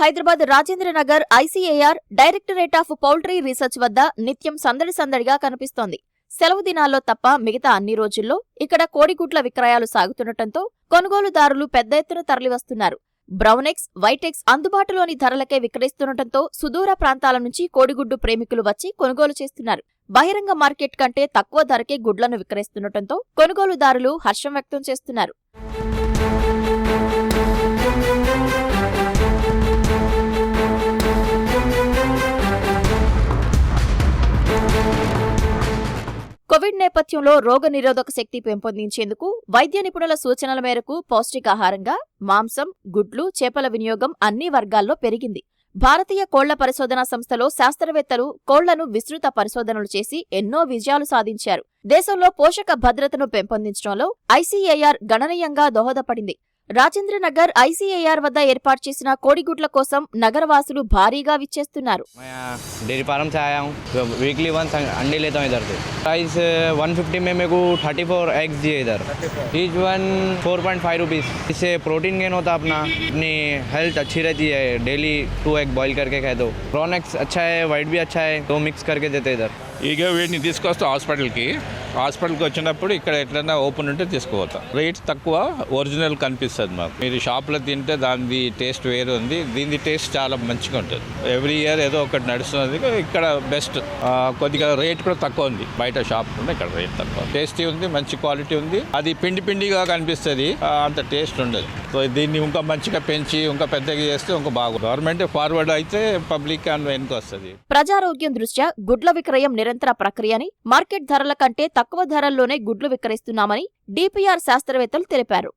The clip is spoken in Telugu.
Hyderabad Rajendranagar ICAR directorate of poultry research వద్ద నిత్యం సందడి సందడిగా కనిపిస్తోంది. సెలవు దినాల్లో తప్ప మిగతా అన్ని రోజుల్లో ఇక్కడ కోడిగుడ్ల విక్రయాలు సాగుతుండటంతో కొనుగోలుదారులు పెద్ద ఎత్తున తరలివస్తున్నారు. బ్రౌనెక్స్ వైటెక్స్ అందుబాటులోని ధరలకే విక్రయిస్తుండటంతో సుదూర ప్రాంతాల నుంచి కోడిగుడ్డు ప్రేమికులు వచ్చి కొనుగోలు చేస్తున్నారు. బహిరంగ మార్కెట్ కంటే తక్కువ ధరకే గుడ్లను విక్రయిస్తుండటంతో కొనుగోలుదారులు హర్షం వ్యక్తం చేస్తున్నారు. కోవిడ్ నేపథ్యంలో రోగ నిరోధక శక్తి పెంపొందించేందుకు వైద్య నిపుణుల సూచనల మేరకు పౌష్టికాహారంగా మాంసం గుడ్లు చేపల వినియోగం అన్ని వర్గాల్లో పెరిగింది. భారతీయ కోళ్ళ పరిశోధనా సంస్థలో శాస్త్రవేత్తలు కోళ్ళను విస్తృత పరిశోధనలు చేసి ఎన్నో విజయాలు సాధించారు. దేశంలో పోషక భద్రతను పెంపొందించడంలో ఐసీఏఆర్ గణనీయంగా దోహదపడింది. రాజేంద్రనగర్ ఐసీఏఆర్ వద్ద ఏర్పాటు చేసిన కోడిగుడ్ల కోసం నగరవాసులు భారీగా విచ్చేస్తున్నారు मैं यहाँ डेयरी फार्म से आया हूँ वीकली वंस अंडे लेता हूँ इधर से प्राइस वन फिफ्टी में मेरे को थर्टी फोर एग्स दिए इधर each one four point five rupees इससे प्रोटीन गेन होता अपना अपनी हेल्थ अच्छी रहती है डेली टू एग बॉईल करके खाए दो प्रॉन एग्स अच्छा है वाइट भी अच्छा है दो मिक्स करके देते इधर ఇక వీటిని తీసుకొస్తాం హాస్పిటల్కి హాస్పిటల్కి వచ్చినప్పుడు ఇక్కడ ఎట్లైనా ఓపెన్ ఉంటే తీసుకుపోతాం. రేట్స్ తక్కువ ఒరిజినల్ కనిపిస్తుంది మాకు. మీరు షాప్లో తింటే దాని టేస్ట్ వేరు ఉంది. దీని టేస్ట్ చాలా మంచిగా ఉంటుంది. ఎవ్రీ ఇయర్ ఏదో ఒకటి నడుస్తుంది ఇక్కడ బెస్ట్ కొద్దిగా రేట్ కూడా తక్కువ ఉంది. బయట షాప్ కూడా ఇక్కడ రేట్ తక్కువ. టేస్టీ ఉంది మంచి క్వాలిటీ ఉంది. అది పిండి పిండిగా కనిపిస్తుంది. అంత టేస్ట్ ఉండదు. దీన్ని ఇంకా మంచిగా పెంచి ఇంకా పెద్దగా చేస్తే ఇంకా బాగు గవర్నమెంట్ ఫార్వర్డ్ అయితే పబ్లిక్ వెనుక వస్తుంది. ప్రజారోగ్యం దృష్ట్యా గుడ్ల విక్రయం నిరంతర ప్రక్రియని మార్కెట్ ధరల కంటే తక్కువ ధరల్లోనే గుడ్లు విక్రయిస్తున్నామని డిపిఆర్ శాస్త్రవేత్తలు తెలిపారు.